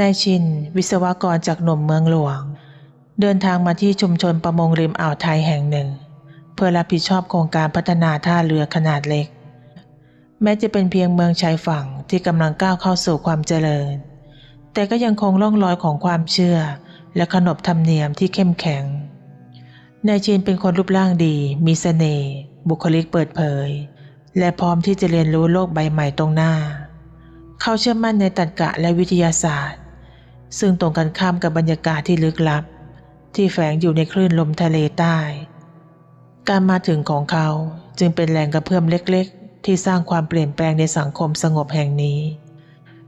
นายชิน วิศวกรจากหนุ่มเมืองหลวง เดินทางมาที่ชุมชนประมงริมอ่าวไทยแห่งหนึ่ง เพื่อรับผิดชอบโครงการพัฒนาท่าเรือขนาดเล็ก แม้จะเป็นเพียงเมืองชายฝั่งที่กำลังก้าวเข้าสู่ความเจริญ แต่ก็ยังคงร่องรอยของความเชื่อ และขนบธรรมเนียมที่เข้มแข็งนายชินเป็นคนรูปร่างดี มีเสน่ห์บุคลิกเปิดเผย และพร้อมที่จะเรียนรู้โลกใบใหม่ตรงหน้า เขาเชื่อมั่นในตรรกะและวิทยาศาสตร์ ซึ่งตรงกันข้ามกับบรรยากาศที่ลึกลับ ที่แฝงอยู่ในคลื่นลมทะเลใต้ การมาถึงของเขาจึงเป็นแรงกระเพื่อมเล็กๆ ที่สร้างความเปลี่ยนแปลงในสังคมสงบแห่งนี้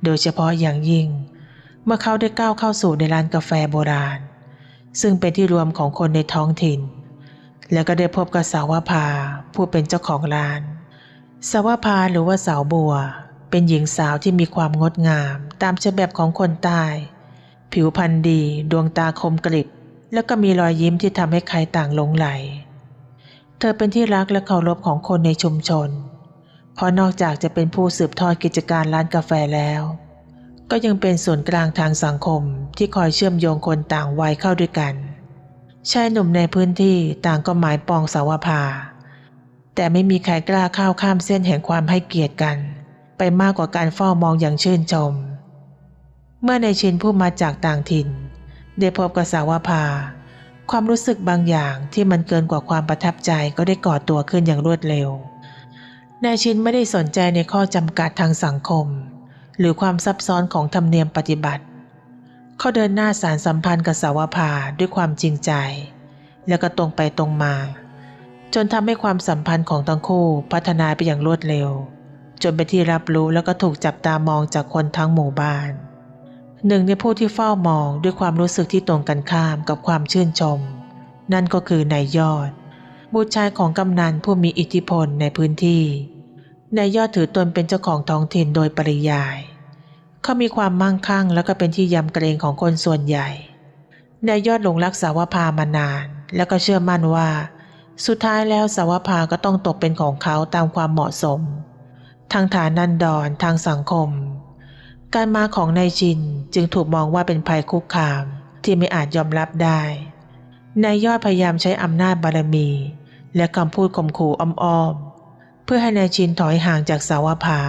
โดยเฉพาะอย่างยิ่ง เมื่อเขาได้ก้าวเข้าสู่ในร้านกาแฟโบราณ ซึ่งเป็นที่รวมของคนในท้องถิ่น แล้วก็ได้พบกับสาวภาผู้เป็นเจ้าของร้าน สาวภาหรือว่าสาวบัว เป็นหญิงสาวที่มีความงดงาม ตามฉบับของคนใต้ ผิวพรรณดี ดวงตาคมกริบ แล้วก็มีรอยยิ้มที่ทำให้ใครต่างหลงไหล เธอเป็นที่รักและเคารพของคนในชุมชน เพราะนอกจากจะเป็นผู้สืบทอดกิจการร้านกาแฟแล้ว ก็ยังเป็นส่วนกลางทางสังคมที่คอยเชื่อมโยงคนต่างวัยเข้าด้วยกัน ชายหนุ่มในพื้นที่ต่างก็หมายปองสาวภา แต่ไม่มีใครกล้าข้าวข้ามเส้นแห่งความให้เกียรติกัน ไปมากกว่าการเฝ้ามองอย่างชื่นชม เมื่อในชินผู้มาจากต่างถิ่น ได้พบกับสาวภา ความรู้สึกบางอย่างที่มันเกินกว่าความประทับใจก็ได้ก่อตัวขึ้นอย่างรวดเร็ว นายชินไม่ได้สนใจในข้อจำกัดทางสังคม หรือความซับซ้อนของธรรมเนียมปฏิบัติ เขาเดินหน้าสารสัมพันธ์กับสาวภาด้วยความจริงใจ แล้วก็ตรงไปตรงมา จนทำให้ความสัมพันธ์ของทั้งคู่พัฒนาไปอย่างรวดเร็ว จนเป็นที่รับรู้แล้วก็ถูกจับตามองจากคนทั้งหมู่บ้าน หนึ่งในผู้ที่เฝ้ามองด้วยความรู้สึกที่ตรงกันข้ามกับความชื่นชม นั่นก็คือนายยอด บุตรชายของกำนันผู้มีอิทธิพลในพื้นที่นายยอดถือตนเป็นเจ้าของท้องถิ่นโดยปริยาย เขามีความมั่งคั่งแล้วก็เป็นที่ยำเกรงของคนส่วนใหญ่นายยอดหลงรักสาวภามานาน แล้วก็เชื่อมั่นว่า สุดท้ายแล้วสาวภาก็ต้องตกเป็นของเขาตามความเหมาะสม ทางฐานันดรทางสังคม การมาของนายชินจึงถูกมองว่าเป็นภัยคุกคามที่ไม่อาจยอมรับได้นายยอดพยายามใช้อำนาจบารมี และคำพูดข่มขู่อ้อมๆเพื่อให้นายชินถอยห่างจากสาวภา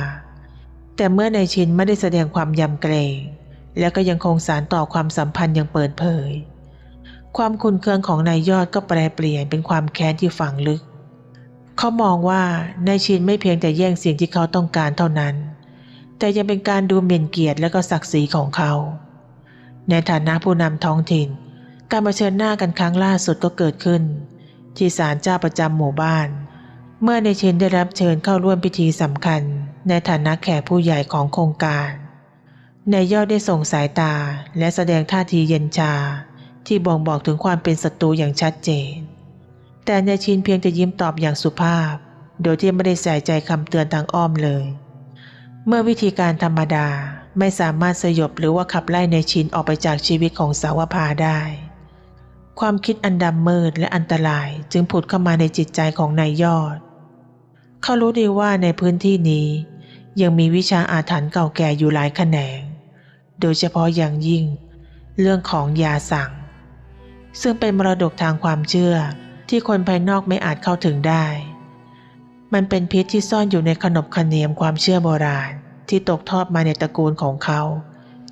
แต่เมื่อนายชินไม่ได้แสดงความยำเกรง และก็ยังคงสารต่อความสัมพันธ์อย่างเปิดเผย ความคุนเคืองของนายยอดก็แปรเปลี่ยนเป็นความแค้นที่ฝังลึก เขามองว่านายชินไม่เพียงแต่แย่งสิ่งที่เขาต้องการเท่านั้น แต่ยังเป็นการดูหมิ่นเกียรติและก็ศักดิ์ศรีของเขา ในฐานะผู้นำท้องถิ่น การมาเชิญหน้ากันครั้งล่าสุดก็เกิดขึ้น ที่ศาลเจ้าประจำหมู่บ้าน เมื่อในายชินได้รับเชิญเข้าร่วมพิธีสำคัญ ในฐานะแขกผู้ใหญ่ของโครงการ นายยอดได้ส่งสายตาและแสดงท่าทีเย็นชา ที่บ่งบอกถึงความเป็นศัตรูอย่างชัดเจน แต่นายชินเพียงแต่ยิ้มตอบอย่างสุภาพ โดยที่ไม่ได้ใส่ใจคำเตือนทางอ้อมเลย เมื่อวิธีการธรรมดาไม่สามารถสยบหรือว่าขับไล่ในชินออกไปจากชีวิตของสาวภาได้ ความคิดอันดำมืดและอันตรายจึงผุดเข้ามาในจิตใจของนายยอด เขารู้ดีว่าในพื้นที่นี้ ยังมีวิชาอาถรรพ์เก่าแก่อยู่หลายแขนง โดยเฉพาะอย่างยิ่ง เรื่องของยาสั่ง ซึ่งเป็นมรดกทางความเชื่อที่คนภายนอกไม่อาจเข้าถึงได้ มันเป็นพิษที่ซ่อนอยู่ในขนบขเนียมความเชื่อโบราณ ที่ตกทอดมาในตระกูลของเขา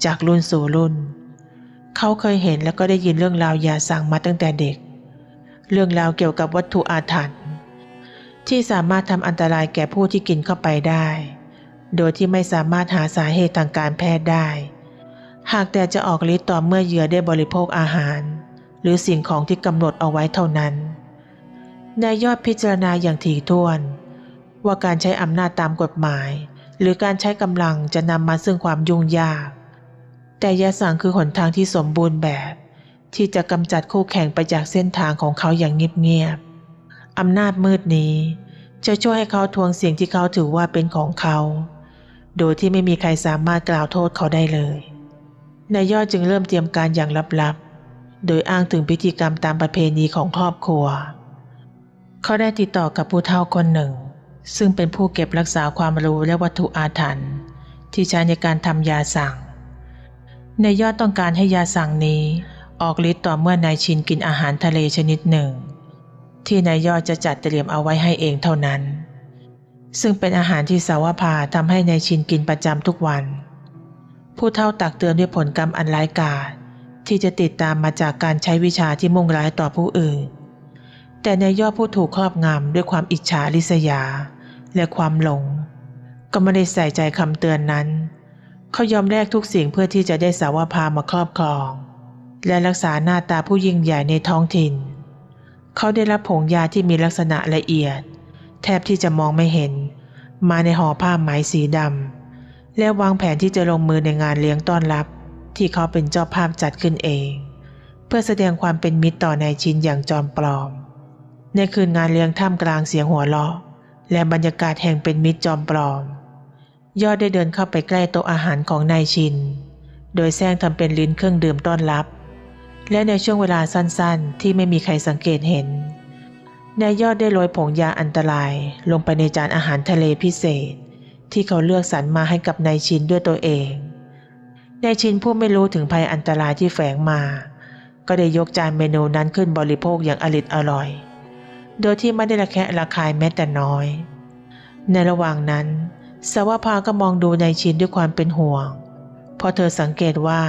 จากรุ่นสู่รุ่น เขาเคยเห็นแล้วก็ได้ยินเรื่องราวยาสั่งมาตั้งแต่เด็ก เรื่องราวเกี่ยวกับวัตถุอาถรรพ์ที่สามารถทำอันตรายแก่ผู้ที่กินเข้าไปได้ โดยที่ไม่สามารถหาสาเหตุทางการแพทย์ได้ หากแต่จะออกฤทธิ์ต่อเมื่อเหยื่อได้บริโภคอาหาร หรือสิ่งของที่กำหนดเอาไว้เท่านั้นนายยอดพิจารณาอย่างถี่ถ้วน ว่าการใช้อำนาจตามกฎหมาย หรือการใช้กำลังจะนำมาซึ่งความยุ่งยาก แต่ยาสั่งคือหนทางที่สมบูรณ์แบบ ที่จะกำจัดคู่แข่งไปจากเส้นทางของเขาอย่างเงียบๆอำนาจมืดนี้ จะช่วยให้เขาทวงสิ่งที่เขาถือว่าเป็นของเขา โดยที่ไม่มีใครสามารถกล่าวโทษเขาได้เลยนายยอดจึงเริ่มเตรียมการอย่างลับๆ โดยอ้างถึงพิธีกรรมตามประเพณีของครอบครัว เขาได้ติดต่อกับผู้เฒ่าคนหนึ่ง ซึ่งเป็นผู้เก็บรักษาความรู้และวัตถุอาถรรพ์ที่ใช้ในการทำยาสั่งนายยอดต้องการให้ยาสั่งนี้ ออกฤทธิ์ต่อเมื่อนายชินกินอาหารทะเลชนิดหนึ่ง ที่นายยอดจะจัดเตรียมเอาไว้ให้เองเท่านั้น ซึ่งเป็นอาหารที่สาวพาทำให้นายชินกินประจำทุกวัน ผู้เท่าตักเตือนด้วยผลกรรมอันร้ายกาจที่จะติดตามมาจากการใช้วิชาที่มุ่งร้ายต่อผู้อื่น แต่นายยอดผู้ถูกครอบงำด้วยความอิจฉาริษยา และความหลง ก็ไม่ได้ใส่ใจคำเตือนนั้น เขายอมแลกทุกสิ่งเพื่อที่จะได้สาวพามาครอบครอง และรักษาหน้าตาผู้ยิ่งใหญ่ในท้องถิ่น เขาได้รับผงยาที่มีลักษณะละเอียด แทบที่จะมองไม่เห็น มาในห่อผ้าไหมสีดำและวางแผนที่จะลงมือในงานเลี้ยงต้อนรับ ที่เขาเป็นเจ้าภาพจัดขึ้นเอง เพื่อแสดงความเป็นมิตรต่อนายชินอย่างจอมปลอม ในคืนงานเลี้ยงท่ามกลางเสียงหัวเราะ และบรรยากาศแห่งเป็นมิตรจอมปลอม ยอดได้เดินเข้าไปใกล้โต๊ะอาหารของนายชิน โดยแซงทำเป็นลิ้นเครื่องดื่มต้อนรับ และในช่วงเวลาสั้นๆ ที่ไม่มีใครสังเกตเห็นนายยอดได้โรยผงยาอันตรายลงไปในจานอาหารทะเลพิเศษ ที่เขาเลือกสรรมาให้กับนายชินด้วยตัวเองนายชินผู้ไม่รู้ถึงภัยอันตรายที่แฝงมา ก็ได้ยกจานเมนูนั้นขึ้นบริโภคอย่างอริดอร่อย โดยที่ไม่ได้ระแคะระคายแม้แต่น้อย ในระหว่างนั้นสาวภาก็มองดูนายชินด้วยความเป็นห่วงเพราะเธอสังเกตว่า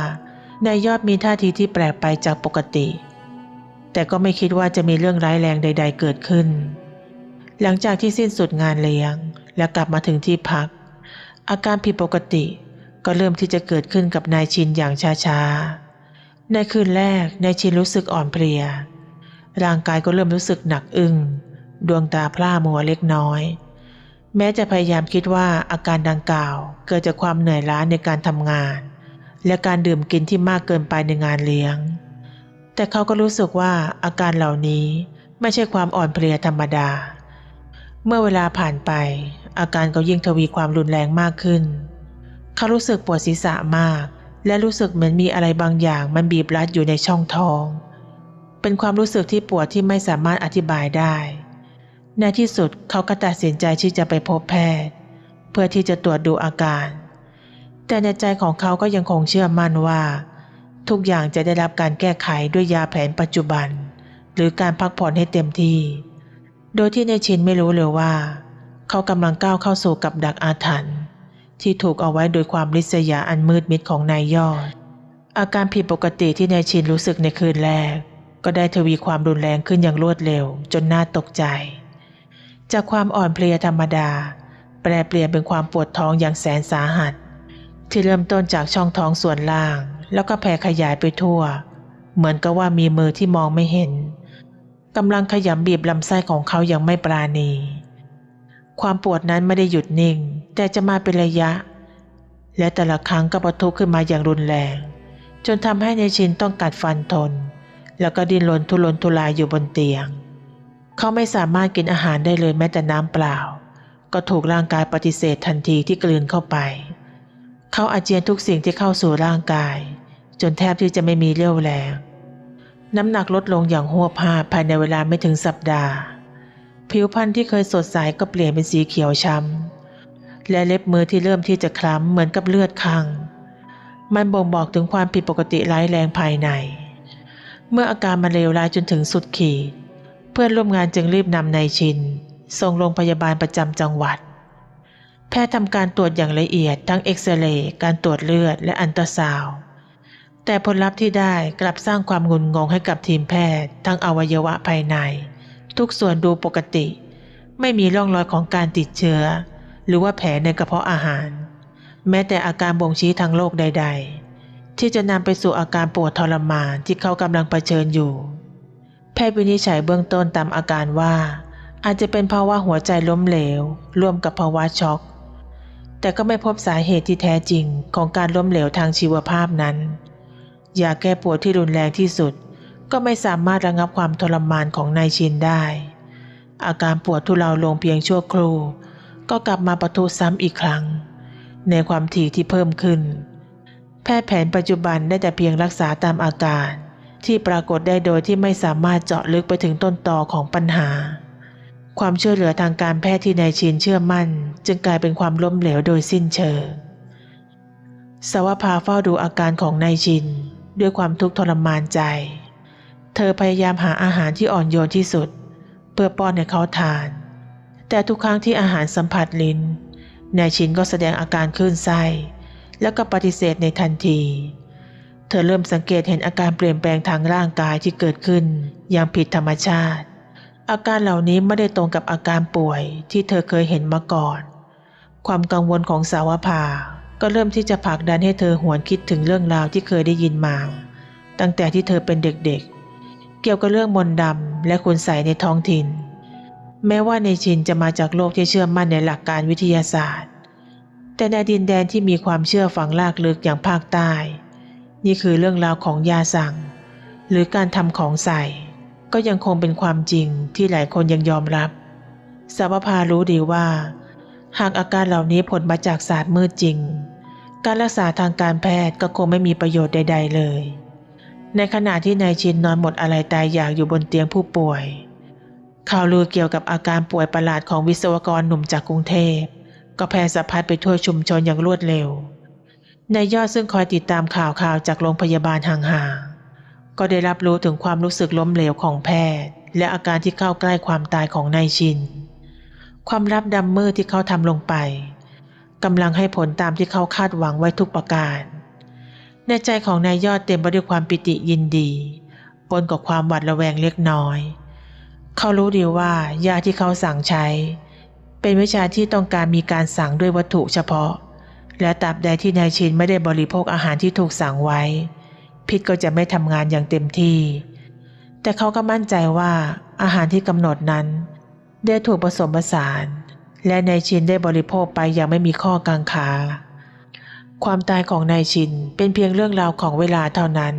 นายยอดมีท่าทีที่แปลกไปจากปกติ แต่ก็ไม่คิดว่าจะมีเรื่องร้ายแรงใด ๆ เกิดขึ้น หลังจากที่สิ้นสุดงานเลี้ยง และกลับมาถึงที่พัก อาการผิดปกติก็เริ่มที่จะเกิดขึ้นกับนายชินอย่างช้าๆในคืนแรกนายชินรู้สึกอ่อนเพลีย ร่างกายก็เริ่มรู้สึกหนักอึ้งดวงตาพร่ามัวเล็กน้อย แม้จะพยายามคิดว่าอาการดังกล่าว เกิดจากความเหนื่อยล้าในการทำงาน และการดื่มกินที่มากเกินไปในงานเลี้ยง แต่เขาก็รู้สึกว่าอาการเหล่านี้ไม่ใช่ความอ่อนเพลียธรรมดา เมื่อเวลาผ่านไป อาการก็ยิ่งทวีความรุนแรงมากขึ้น เขารู้สึกปวดศีรษะมาก และรู้สึกเหมือนมีอะไรบางอย่างมันบีบรัดอยู่ในช่องท้อง เป็นความรู้สึกที่ปวดที่ไม่สามารถอธิบายได้ ในที่สุดเขาก็ตัดสินใจที่จะไปพบแพทย์ เพื่อที่จะตรวจดูอาการ แต่ในใจของเขาก็ยังคงเชื่อมั่นว่า ทุกอย่างจะได้รับการแก้ไขด้วยยาแผนปัจจุบัน หรือการพักผ่อนให้เต็มที่ โดยที่ในชินไม่รู้เลยว่า เขากำลังก้าวเข้าสู่กับดักอาถรรพ์ที่ถูกเอาไว้โดยความริษยาอันมืดมิดของนายยอด อาการผิดปกติที่นายชินรู้สึกในคืนแรก ก็ได้ทวีความรุนแรงขึ้นอย่างรวดเร็วจนน่าตกใจ จากความอ่อนเพลียธรรมดา แปลเปลี่ยนเป็นความปวดท้องอย่างแสนสาหัส ที่เริ่มต้นจากช่องท้องส่วนล่าง แล้วก็แผ่ขยายไปทั่ว เหมือนกับว่ามีมือที่มองไม่เห็นกำลังขยำบีบลำไส้ของเขาอย่างไม่ปราณี ความปวดนั้นไม่ได้หยุดนิ่ง แต่จะมาเป็นระยะ และแต่ละครั้งก็ปะทุขึ้นมาอย่างรุนแรง จนทำให้ในชินต้องกัดฟันทน แล้วก็ดิ้นรนทุรนทุรายอยู่บนเตียง เขาไม่สามารถกินอาหารได้เลยแม้แต่น้ำเปล่า ก็ถูกร่างกายปฏิเสธทันทีที่กลืนเข้าไป เขาอาเจียนทุกสิ่งที่เข้าสู่ร่างกาย จนแทบที่จะไม่มีเรี่ยวแรง น้ำหนักลดลงอย่างหัวภาภายในเวลาไม่ถึงสัปดาห์ ผิวพรรณที่เคยสดใสก็เปลี่ยนเป็นสีเขียวช้ำและเล็บมือที่เริ่มที่จะคล้ำเหมือนกับเลือดข้างมันบ่งบอกถึงความผิดปกติร้ายแรงภายใน เมื่ออาการมันเลวร้ายจนถึงสุดขีด เพื่อนร่วมงานจึงรีบนำนายชินส่งโรงพยาบาลประจำจังหวัด แพทย์ทำการตรวจอย่างละเอียดทั้งเอ็กซเรย์การตรวจเลือดและอันตราซาวด์แต่ผลลัพธ์ที่ได้กลับสร้างความงุนงงให้กับทีมแพทย์ ทั้งอวัยวะภายใน ทุกส่วนดูปกติ ไม่มีร่องรอยของการติดเชื้อ หรือว่าแผลในกระเพาะอาหาร แม้แต่อาการบ่งชี้ทางโรคใด ๆ ที่จะนำไปสู่อาการปวดทรมานที่เขากำลังเผชิญอยู่ แพทย์วินิจฉัยเบื้องต้นตามอาการว่า อาจจะเป็นภาวะหัวใจล้มเหลว ร่วมกับภาวะช็อก แต่ก็ไม่พบสาเหตุที่แท้จริงของการล้มเหลวทางชีวภาพนั้น ยาแก้ปวดที่รุนแรงที่สุด ก็ไม่สามารถระงับความทรมานของนายชินได้ อาการปวดทุเลาลงเพียงชั่วครู่ ก็กลับมาประทุซ้ำอีกครั้ง ในความถี่ที่เพิ่มขึ้น ทย์แผนปัจจุบันได้แต่เพียงรักษาตามอาการ ที่ปรากฏได้โดยที่ไม่สามารถเจาะลึกไปถึงต้นตอของปัญหา ความช่วยเหลือทางการแพทย์ที่นายชินเชื่อมั่น จึงกลายเป็นความล้มเหลวโดยสิ้นเชิงสวภาเฝ้าดูอาการของนายชิน ด้วยความทุกข์ทรมานใจ เธอพยายามหาอาหารที่อ่อนโยนที่สุด เพื่อป้อนให้เขาทาน แต่ทุกครั้งที่อาหารสัมผัสลิ้นนายชินก็แสดงอาการคลื่นไส้ แล้วก็ปฏิเสธในทันที เธอเริ่มสังเกตเห็นอาการเปลี่ยนแปลงทางร่างกายที่เกิดขึ้น อย่างผิดธรรมชาติ อาการเหล่านี้ไม่ได้ตรงกับอาการป่วยที่เธอเคยเห็นมาก่อน ความกังวลของสาวภาก็เริ่มที่จะผลักดันให้เธอหวนคิดถึงเรื่องราวที่เคยได้ยินมา ตั้งแต่ที่เธอเป็นเด็กๆ เกี่ยวกับเรื่องมนต์ดำและคุณใสในท้องถิ่น แม้ว่าในชินจะมาจากโลกที่เชื่อมั่นในหลักการวิทยาศาสตร์ แต่ในดินแดนที่มีความเชื่อฝังลากลึกอย่างภาคใต้ นี่คือเรื่องราวของยาสั่ง หรือการทำของใส่ ก็ยังคงเป็นความจริงที่หลายคนยังยอมรับสาวพารู้ดีว่า หากอาการเหล่านี้ผลมาจากศาสตร์มืดจริง การรักษาทางการแพทย์ก็คงไม่มีประโยชน์ใด ๆ เลย ในขณะที่นายชินนอนหมดอะไรตายอยากอยู่บนเตียงผู้ป่วยข่าวลือเกี่ยวกับอาการป่วยประหลาดของวิศวกรหนุ่มจากกรุงเทพ ก็แพร่สะพัดไปทั่วชุมชนอย่างรวดเร็วนายยอดซึ่งคอยติดตามข่าวข่าวจากโรงพยาบาลห่างๆ ก็ได้รับรู้ถึงความรู้สึกล้มเหลวของแพทย์ และอาการที่เข้าใกล้ความตายของนายชิน ความลับดำมืดที่เขาทำลงไปกำลังให้ผลตามที่เขาคาดหวังไว้ทุกประการ ในใจของนายยอดเต็มไปด้วยความปิติยินดีปนกับความหวาดระแวงเล็กน้อย เขารู้ดีว่ายาที่เขาสั่งใช้ เป็นวิชาที่ต้องการมีการสั่งด้วยวัตถุเฉพาะ และตราบใดที่นายชินไม่ได้บริโภคอาหารที่ถูกสั่งไว้ พิษก็จะไม่ทำงานอย่างเต็มที่ แต่เขาก็มั่นใจว่าอาหารที่กำหนดนั้น ได้ถูกผสมผสาน และนายชินได้บริโภคไปอย่างไม่มีข้อกังขา ความตายของนายชินเป็นเพียงเรื่องราวของเวลาเท่านั้น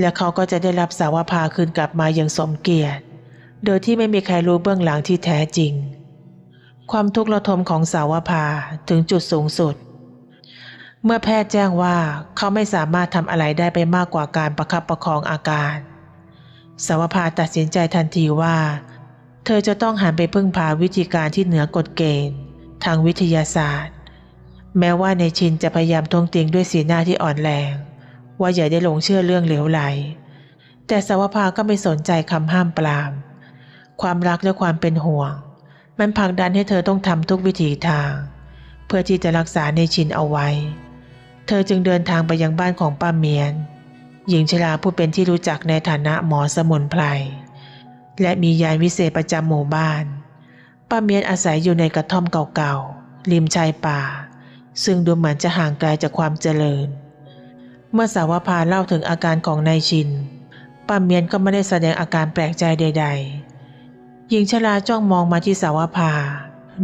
และเขาก็จะได้รับสาวพาคืนกลับมาอย่างสมเกียรติ โดยที่ไม่มีใครรู้เบื้องหลังที่แท้จริง ความทุกข์ระทมของสาวพาถึงจุดสูงสุด เมื่อแพทย์แจ้งว่าเขาไม่สามารถทำอะไรได้ไปมากกว่าการประคับประคองอาการ สาวพาตัดสินใจทันทีว่า เธอจะต้องหันไปพึ่งพาวิธีการที่เหนือกฎเกณฑ์ ทางวิทยาศาสตร์ แม้ว่าในชินจะพยายามทวงติงด้วยสีหน้าที่อ่อนแรง ว่าอย่าได้หลงเชื่อเรื่องเหลวไหล แต่สาวพาก็ไม่สนใจคำห้ามปราม ความรักและความเป็นห่วง มันผลักดันให้เธอต้องทำทุกวิถีทาง เพื่อที่จะรักษาในชินเอาไว้ เธอจึงเดินทางไปยังบ้านของป้าเมียน หญิงชราผู้เป็นที่รู้จักในฐานะหมอสมุนไพรและมียานวิเศษประจำหมู่บ้าน ป้าเมียนอาศัยอยู่ในกระท่อมเก่าๆริมชายป่า ซึ่งดูเหมือนจะห่างไกลจากความเจริญ เมื่อสาวพาเล่าถึงอาการของนายชินป้าเมียนก็ไม่ได้แสดงอาการแปลกใจใด ๆ หญิงชราจ้องมองมาที่สาวพา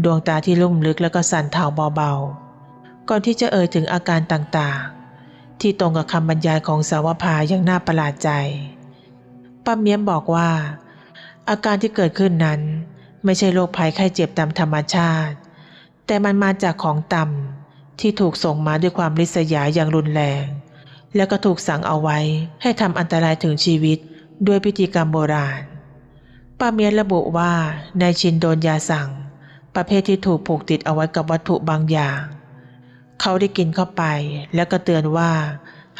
ดวงตาที่ลุ่มลึกแล้วก็สั่นเทาเบาๆ ก่อนที่จะเอ่ยถึงอาการต่างๆ ที่ตรงกับคำบรรยายของสาวพาอย่างน่าประหลาดใจป้าเมียนบอกว่า อาการที่เกิดขึ้นนั้น ไม่ใช่โรคภัยไข้เจ็บตามธรรมชาติ แต่มันมาจากของต่ำที่ถูกส่งมาด้วยความริษยาอย่างรุนแรง แล้วก็ถูกสั่งเอาไว้ให้ทำอันตรายถึงชีวิตด้วยพิธีกรรมโบราณ ป้าเมียนระบุว่านายชินโดนยาสั่ง ประเภทที่ถูกผูกติดเอาไว้กับวัตถุบางอย่าง เขาได้กินเข้าไป แล้วก็เตือนว่า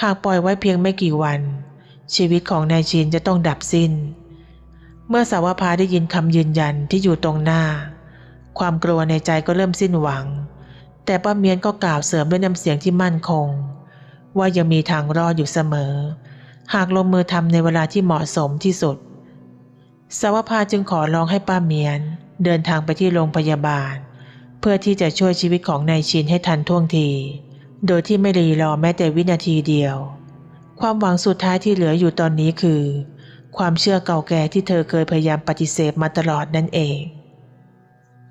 หากปล่อยไว้เพียงไม่กี่วัน ชีวิตของนายชินจะต้องดับสิ้น เมื่อสาวพาได้ยินคำยืนยันที่อยู่ตรงหน้า ความกลัวในใจก็เริ่มสิ้นหวัง แต่ป้าเมียนก็กล่าวเสริมด้วยน้ำเสียงที่มั่นคง ว่ายังมีทางรอดอยู่เสมอ หากลงมือทำในเวลาที่เหมาะสมที่สุด สาวพาจึงขอร้องให้ป้าเมียน เดินทางไปที่โรงพยาบาล เพื่อที่จะช่วยชีวิตของนายชินให้ทันท่วงที โดยที่ไม่รีรอแม้แต่วินาทีเดียว ความหวังสุดท้ายที่เหลืออยู่ตอนนี้คือ ความเชื่อเก่าแก่ที่เธอเคยพยายามปฏิเสธมาตลอดนั่นเอง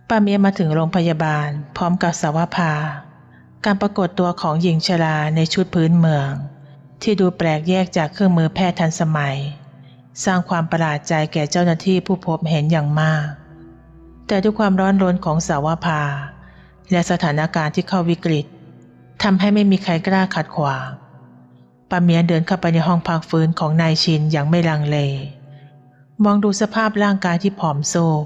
ป้าเมียมาถึงโรงพยาบาล พร้อมกับสาวพา การปรากฏตัวของหญิงชราในชุดพื้นเมือง ที่ดูแปลกแยกจากเครื่องมือแพทย์ทันสมัย สร้างความประหลาดใจแก่เจ้าหน้าที่ผู้พบเห็นอย่างมาก แต่ด้วยความร้อนรนของสาวพาและสถานการณ์ที่เข้าวิกฤตทำให้ไม่มีใครกล้าขัดขวางปาเมียเดินเข้าไปในห้องพักฟื้นของนายชินอย่างไม่ลังเล มองดูสภาพร่างกายที่ผอมโซก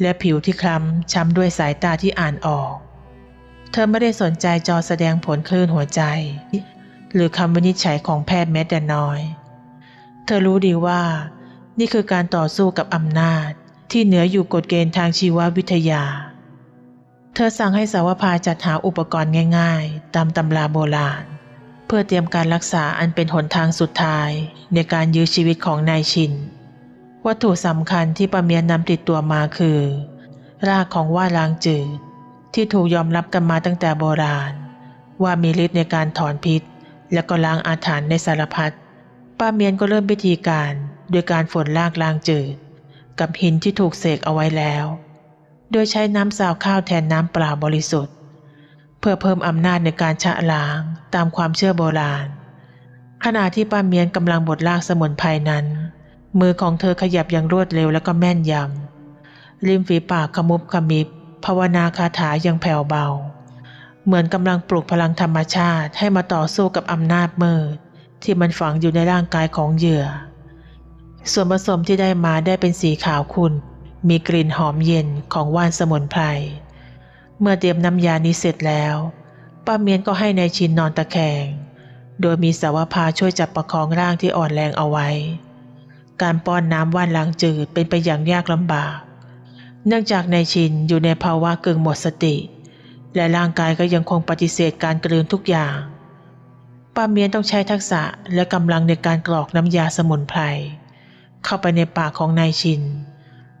และผิวที่คล้ำช้ำด้วยสายตาที่อ่านออก เธอไม่ได้สนใจจอแสดงผลคลื่นหัวใจ หรือคำวินิจฉัยของแพทย์แม้แต่น้อย ธอรู้ดีว่า นี่คือการต่อสู้กับอำนาจที่เหนืออยู่กฎเกณฑ์ทางชีววิทยา เธอสั่งให้สาวพาจัดหาอุปกรณ์ง่าย ๆ ตามตำราโบราณ เพื่อเตรียมการรักษาอันเป็นหนทางสุดท้าย ในการยื้อชีวิตของนายชิน วัตถุสำคัญที่ประเมียนนำติดตัวมาคือ รากของว่าลางจืด ที่ถูกยอมรับกันมาตั้งแต่โบราณ ว่ามีฤทธิ์ในการถอนพิษ และก็ล้างอาถรรพ์ในสารพัด ป้าเมียนก็เริ่มพิธีการโดยการฝนรากลางจืด กับหินที่ถูกเสกเอาไว้แล้ว โดยใช้น้ำสาวข้าวแทนน้ำเปล่าบริสุทธิ์ เพื่อเพิ่มอำนาจในการชะล้างตามความเชื่อโบราณ ขณะที่ป้าเมียนกำลังบดลากสมุนไพรนั้น มือของเธอขยับอย่างรวดเร็วและก็แม่นยำริมฝีปากขมุบขมิบภาวนาคาถายังแผ่วเบา เหมือนกำลังปลุกพลังธรรมชาติให้มาต่อสู้กับอำนาจมืด ที่มันฝังอยู่ในร่างกายของเหยื่อ ส่วนผสมที่ได้มาได้เป็นสีขาวขุ่นมีกลิ่นหอมเย็นของว่านสมุนไพร เมื่อเตรียมน้ำยานี้เสร็จแล้ว ป้าเมียนก็ให้ในายชินนอนตะแคง โดยมีสาวพาช่วยจับประคองร่างที่อ่อนแรงเอาไว้ การป้อนน้ำว่านล้างจืดเป็นไปอย่างยากลำบาก เนื่องจากนายชินอยู่ในภาวะกึ่งหมดสติ และร่างกายก็ยังคงปฏิเสธการกลืนทุกอย่าง ป้าเมียนต้องใช้ทักษะและกำลังในการกรอกน้ำยาสมุนไพรเข้าไปในปากของนายชิน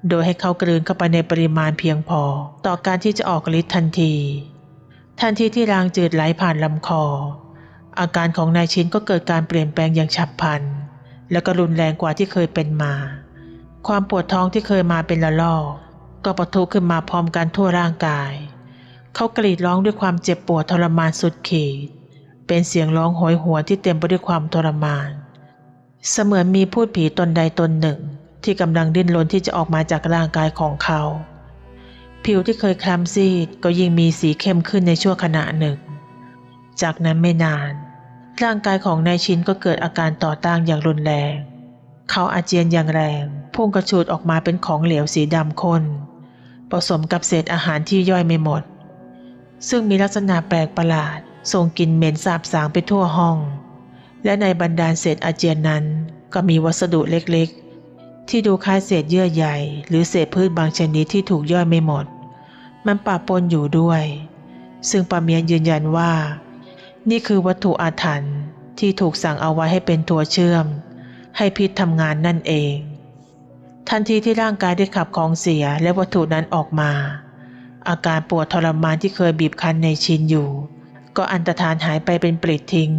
โดยให้เขากลืนเข้าไปในปริมาณเพียงพอ ต่อการที่จะออกฤทธิ์ทันที ทันทีที่รางจืดไหลผ่านลำคอ อาการของนายชินก็เกิดการเปลี่ยนแปลงอย่างฉับพลัน และก็รุนแรงกว่าที่เคยเป็นมา ความปวดท้องที่เคยมาเป็นละลอกก็ปะทุขึ้นมาพร้อมกันทั่วร่างกาย เขากรีดร้องด้วยความเจ็บปวดทรมานสุดขีด เป็นเสียงร้องโหยหวนที่เต็มไปด้วยความทรมาน เสมือนมีพูดผีตนใดตนหนึ่ง ที่กำลังดิ้นรนที่จะออกมาจากร่างกายของเขา ผิวที่เคยคล้ำซีดก็ยิ่งมีสีเข้มขึ้นในชั่วขณะหนึ่ง จากนั้นไม่นาน ร่างกายของนายชินก็เกิดอาการต่อต้านอย่างรุนแรง เขาอาเจียนอย่างแรงพุ่งกระชูดออกมาเป็นของเหลวสีดำข้นผสมกับเศษอาหารที่ย่อยไม่หมด ซึ่งมีลักษณะแปลกประหลาด ส่งกลิ่นเหม็นสาบสางไปทั่วห้อง และในบรรดาเศษอาเจียนนั้น ก็มีวัสดุเล็กๆ ที่ดูคล้ายเศษเยื่อใยหรือเศษพืชบางชนิดที่ถูกย่อยไม่หมด มันปะปนอยู่ด้วย ซึ่งปาเมียนยืนยันว่า นี่คือวัตถุอาถรรพ์ที่ถูกสั่งเอาไว้ให้เป็นตัวเชื่อม ให้พิษทำงานนั่นเอง ทันทีที่ร่างกายได้ขับของเสียและวัตถุนั้นออกมา อาการปวดทรมานที่เคยบีบคั้นในชินอยู่ ก็อันตรธานหายไปเป็นปลิดทิ้ง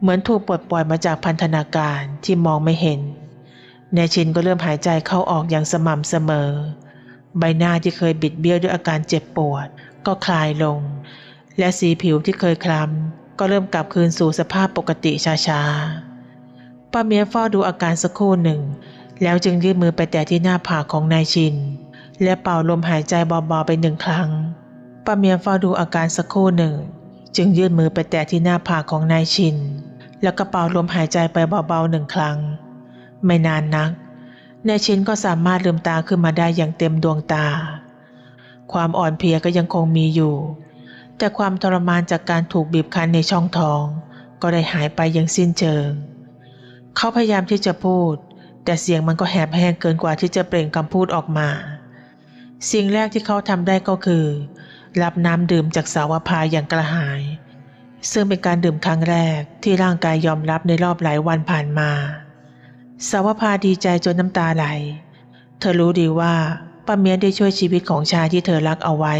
เหมือนถูกปลดปล่อยมาจากพันธนาการที่มองไม่เห็นในชินก็เริ่มหายใจเข้าออกอย่างสม่ำเสมอ ใบหน้าที่เคยบิดเบี้ยวด้วยอาการเจ็บปวด ก็คลายลง และสีผิวที่เคยคล้ำก็เริ่มกลับคืนสู่สภาพปกติช้าๆป้าเมียเฝ้าดูอาการสักครู่หนึ่ง แล้วจึงยื่นมือไปแตะที่หน้าผากของนายชิน และเป่าลมหายใจเบาๆไปหนึ่งครั้งป้าเมียเฝ้าดูอาการสักครู่หนึ่ง จึงยื่นมือไปแตะที่หน้าผากของนายชิน แล้วก็เป่าลมหายใจไปเบาๆหนึ่งครั้ง ไม่นานนักนายชินก็สามารถลืมตาขึ้นมาได้อย่างเต็มดวงตา ความอ่อนเพลียก็ยังคงมีอยู่ แต่ความทรมานจากการถูกบีบคั้นในช่องท้อง ก็ได้หายไปอย่างสิ้นเชิง เขาพยายามที่จะพูด แต่เสียงมันก็แหบแห้งเกินกว่าที่จะเปล่งคำพูดออกมา สิ่งแรกที่เขาทำได้ก็คือ รับน้ำดื่มจากสาวพายอย่างกระหาย ซึ่งเป็นการดื่มครั้งแรกที่ร่างกายยอมรับในรอบหลายวันผ่านมา สาวพาดีใจจนน้ำตาไหล เธอรู้ดีว่าป้าเมียได้ช่วยชีวิตของชายที่เธอรักเอาไว้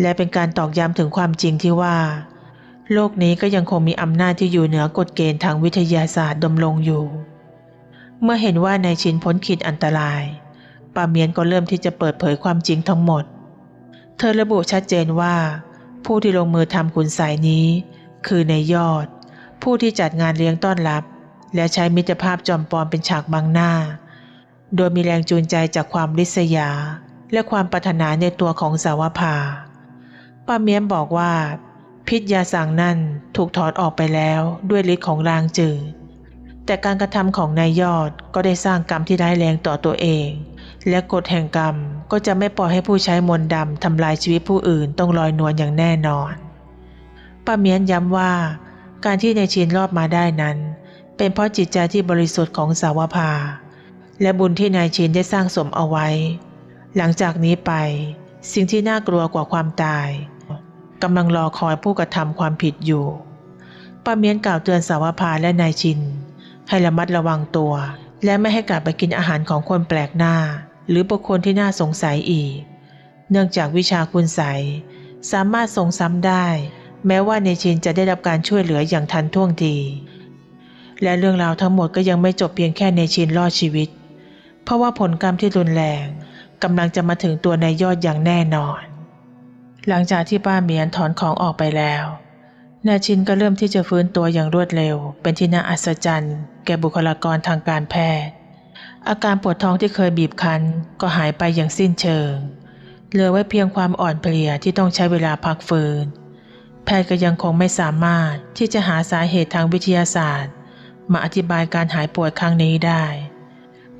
และเป็นการตอกย้ำถึงความจริงที่ว่า โลกนี้ก็ยังคงมีอำนาจที่อยู่เหนือกฎเกณฑ์ทางวิทยาศาสตร์ดำรงอยู่ เมื่อเห็นว่านายชินพ้นขีดอันตรายป้าเมียนก็เริ่มที่จะเปิดเผยความจริงทั้งหมด เธอระบุชัดเจนว่า ผู้ที่ลงมือทำคุณสายนี้ คือในยยอด ผู้ที่จัดงานเลี้ยงต้อนรับ และใช้มิตรภาพจอมปลอมเป็นฉากบังหน้า โดยมีแรงจูงใจจากความริษยา และความปรารถนาในตัวของสาวภาป้าเมียมบอกว่า พิษยาสั่งนั่นถูกถอนออกไปแล้วด้วยฤทธิ์ของรางจืดแต่การกระทำของนายยอดก็ได้สร้างกรรมที่ร้ายแรงต่อตัวเอง และกฎแห่งกรรม ก็จะไม่ปล่อยให้ผู้ใช้มนต์ดำทำลายชีวิตผู้อื่นต้องลอยนวลอย่างแน่นอนป้าเมียนย้ำว่า การที่ในชินรอดมาได้นั้น เป็นเพราะจิตใจที่บริสุทธิ์ของสาวภา และบุญที่นายชินได้สร้างสมเอาไว้ หลังจากนี้ไป สิ่งที่น่ากลัวกว่าความตายกำลังรอคอยผู้กระทำความผิดอยู่ป้าเมียนกล่าวเตือนสาวภาและนายชิน ให้ระมัดระวังตัว และไม่ให้กลับไปกินอาหารของคนแปลกหน้า หรือบุคคลที่น่าสงสัยอีก เนื่องจากวิชาคุณใสสามารถส่งซ้ำได้ แม้ว่าในชินจะได้รับการช่วยเหลืออย่างทันท่วงที และเรื่องราวทั้งหมดก็ยังไม่จบเพียงแค่ในชินรอดชีวิต เพราะว่าผลกรรมที่รุนแรงกำลังจะมาถึงตัวนายยอดอย่างแน่นอน หลังจากที่ป้าเมียนถอนของออกไปแล้วนาชินก็เริ่มที่จะฟื้นตัวอย่างรวดเร็ว เป็นที่น่าอัศจรรย์ แก่บุคลากรทางการแพทย์ อาการปวดท้องที่เคยบีบคั้นก็หายไปอย่างสิ้นเชิง เหลือไว้เพียงความอ่อนเพลียที่ต้องใช้เวลาพักฟื้น แพทย์ก็ยังคงไม่สามารถที่จะหาสาเหตุทางวิทยาศาสตร์ มาอธิบายการหายปวยครั้งนี้ได้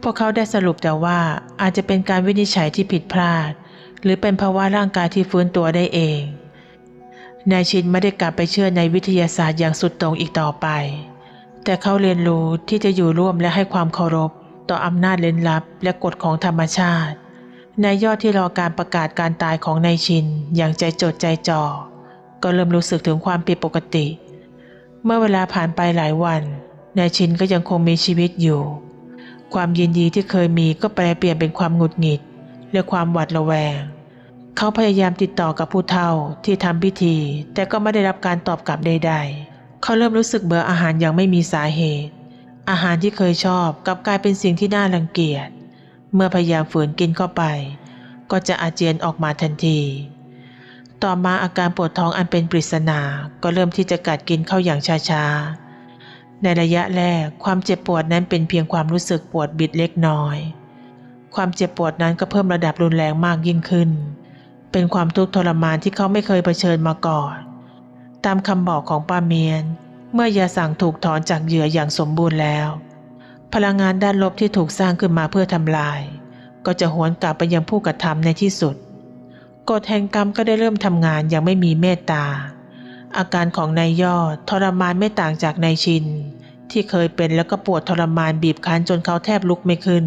พวกเขาได้สรุปแต่ว่าอาจจะเป็นการวินิจฉัยที่ผิดพลาด หรือเป็นภาวะร่างกายที่ฟื้นตัวได้เอง นายชินไม่ได้กลับไปเชื่อในวิทยาศาสตร์อย่างสุดตรงอีกต่อไป แต่เขาเรียนรู้ที่จะอยู่ร่วมและให้ความเคารพ ต่ออำนาจเล้นลับและกฎของธรรมชาตินายยอดที่รอการประกาศการตายของนายชิน อย่างใจจดใจจ่อ ก็เริ่มรู้สึกถึงความผิดปกติ เมื่อเวลาผ่านไปหลายวันนายชินก็ยังคงมีชีวิตอยู่ ความยินดีที่เคยมีก็แปลเปลี่ยนเป็นความหงุดหงิดและความหวาดระแวง เขาพยายามติดต่อกับผู้เฒ่าที่ทำพิธี แต่ก็ไม่ได้รับการตอบกลับใด ๆ เขาเริ่มรู้สึกเบื่ออาหารอย่างไม่มีสาเหตุ อาหารที่เคยชอบกลับกลายเป็นสิ่งที่น่ารังเกียจ เมื่อพยายามฝืนกินเข้าไป ก็จะอาเจียนออกมาทันที ต่อมาอาการปวดท้องอันเป็นปริศนาก็เริ่มที่จะกัดกินเข้าอย่างช้าๆ ในระยะแรกความเจ็บปวดนั้นเป็นเพียงความรู้สึกปวดบิดเล็กน้อย ความเจ็บปวดนั้นก็เพิ่มระดับรุนแรงมากยิ่งขึ้น เป็นความทุกข์ทรมานที่เขาไม่เคยเผชิญมาก่อน ตามคำบอกของป้าเมียน เมื่อยาสั่งถูกถอนจากเหยื่ออย่างสมบูรณ์แล้ว พลังงานด้านลบที่ถูกสร้างขึ้นมาเพื่อทำลาย ก็จะหวนกลับไปยังผู้กระทำในที่สุดกฎแห่งกรรมก็ได้เริ่มทำงานอย่างไม่มีเมตตา อาการของนายยอดทรมานไม่ต่างจากนายชิน ที่เคยเป็นแล้วก็ปวดทรมานบีบคั้นจนเขาแทบลุกไม่ขึ้น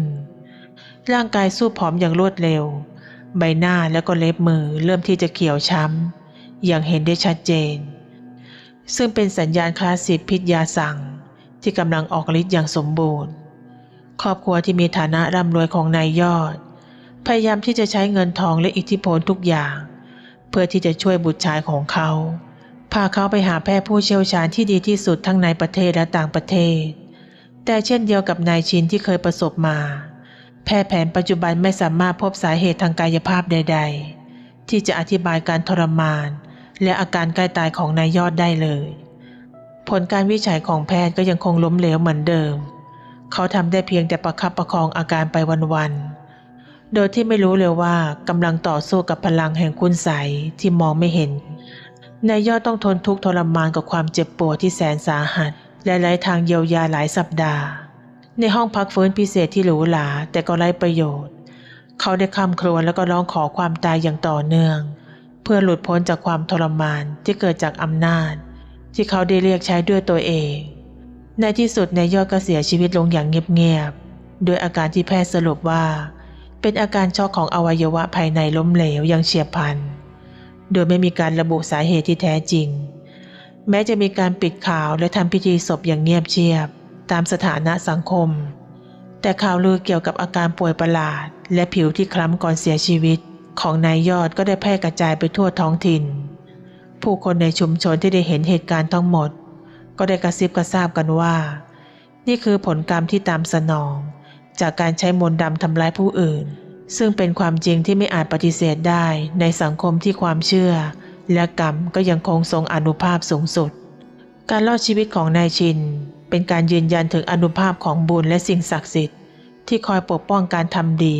ร่างกายสู้ผอมอย่างรวดเร็ว ใบหน้าแล้วก็เล็บมือเริ่มที่จะเขียวช้ำอย่างเห็นได้ชัดเจน ซึ่งเป็นสัญญาณคลาสสิกพิษยาสั่ง ที่กำลังออกฤทธิ์อย่างสมบูรณ์ ครอบครัวที่มีฐานะร่ำรวยของนายยอด พยายามที่จะใช้เงินทองและอิทธิพลทุกอย่าง เพื่อที่จะช่วยบุตรชายของเขา พาเขาไปหาแพทย์ผู้เชี่ยวชาญที่ดีที่สุดทั้งในประเทศและต่างประเทศ แต่เช่นเดียวกับนายชินที่เคยประสบมา แพทย์แผนปัจจุบันไม่สามารถพบสาเหตุทางกายภาพใด ๆ ที่จะอธิบายการทรมาน และอาการใกล้ตายของนายยอดได้เลย ผลการวิจัยของแพทย์ก็ยังคงล้มเหลวเหมือนเดิม เขาทำได้เพียงแต่ประคับประคองอาการไปวันๆ โดยที่ไม่รู้เลยว่ากำลังต่อสู้กับพลังแห่งคุณใสยที่มองไม่เห็น นายยอดต้องทนทุกข์ทรมานกับความเจ็บปวดที่แสนสาหัส และไร้ทางเยียวยาหลายสัปดาห์ ในห้องพักฟื้นพิเศษที่หรูหราแต่ก็ไร้ประโยชน์ เขาได้คำครวญแล้วก็ร้องขอความตายอย่างต่อเนื่อง เพื่อหลุดพ้นจากความทรมานที่เกิดจากอำนาจ ที่เขาได้เรียกใช้ด้วยตัวเอง ในที่สุดนายยอดก็เสียชีวิตลงอย่างเงียบๆโดยอาการที่แพทย์สรุปว่า เป็นอาการช็อกของอวัยวะภายในล้มเหลวอย่างเฉียบพลันโดยไม่มีการระบุสาเหตุที่แท้จริง แม้จะมีการปิดข่าวและทำพิธีศพอย่างเงียบเชียบ ตามสถานะสังคม แต่ข่าวลือเกี่ยวกับอาการป่วยประหลาด และผิวที่คล้ำก่อนเสียชีวิต ของนายยอดก็ได้แพร่กระจายไปทั่วท้องถิ่น ผู้คนในชุมชนที่ได้เห็นเหตุการณ์ทั้งหมด ก็ได้กระซิบกระซาบกันว่า นี่คือผลกรรมที่ตามสนอง จากการใช้มนต์ดำทำร้ายผู้อื่น ซึ่งเป็นความจริงที่ไม่อาจปฏิเสธได้ในสังคมที่ความเชื่อ และกรรมก็ยังคงทรงอนุภาพสูงสุด การรอดชีวิตของนายชิน เป็นการยืนยันถึงอนุภาพของบุญและสิ่งศักดิ์สิทธิ์ที่คอยปกป้องการทำดี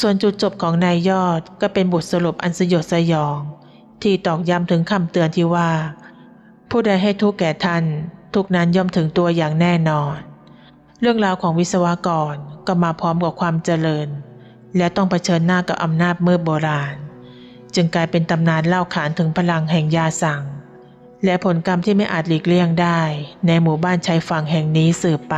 ส่วนจุดจบของนายยอดก็เป็นบทสรุปอันสยดสยอง ที่ตอกย้ำถึงคำเตือนที่ว่า ผู้ใดให้ทุกข์แก่ท่าน ทุกนั้นย่อมถึงตัวอย่างแน่นอน เรื่องราวของวิศวกรก็มาพร้อมกับความเจริญ และต้องเผชิญหน้ากับอำนาจมืดโบราณ จึงกลายเป็นตำนานเล่าขานถึงพลังแห่งยาสั่ง และผลกรรมที่ไม่อาจหลีกเลี่ยงได้ ในหมู่บ้านชายฝั่งแห่งนี้สืบไป